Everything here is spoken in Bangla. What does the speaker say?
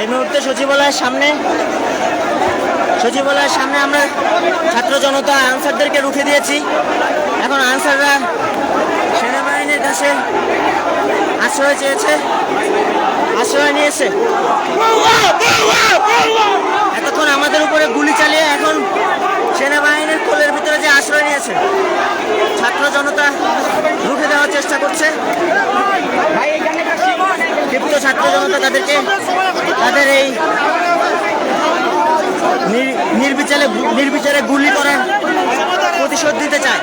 এই মুহূর্তে সচিবালয়ের সামনে সচিবালয়ের সামনে আমরা ছাত্র জনতা আনসারদেরকে রুখে দিয়েছি। এখন আনসাররা সেনাবাহিনীর কাছে আশ্রয় চেয়েছে, আশ্রয় নিয়েছে। এতক্ষণ আমাদের উপরে গুলি চালিয়ে এখন সেনাবাহিনীর কোলের ভিতরে যে আশ্রয় নিয়েছে, ছাত্র জনতা রুখে দেওয়ার চেষ্টা করছে। ছাত্র জনতা তাদেরকে তাদের এই নির্বিচারে নির্বিচারে গুলি করার প্রতিশোধ দিতে চায়।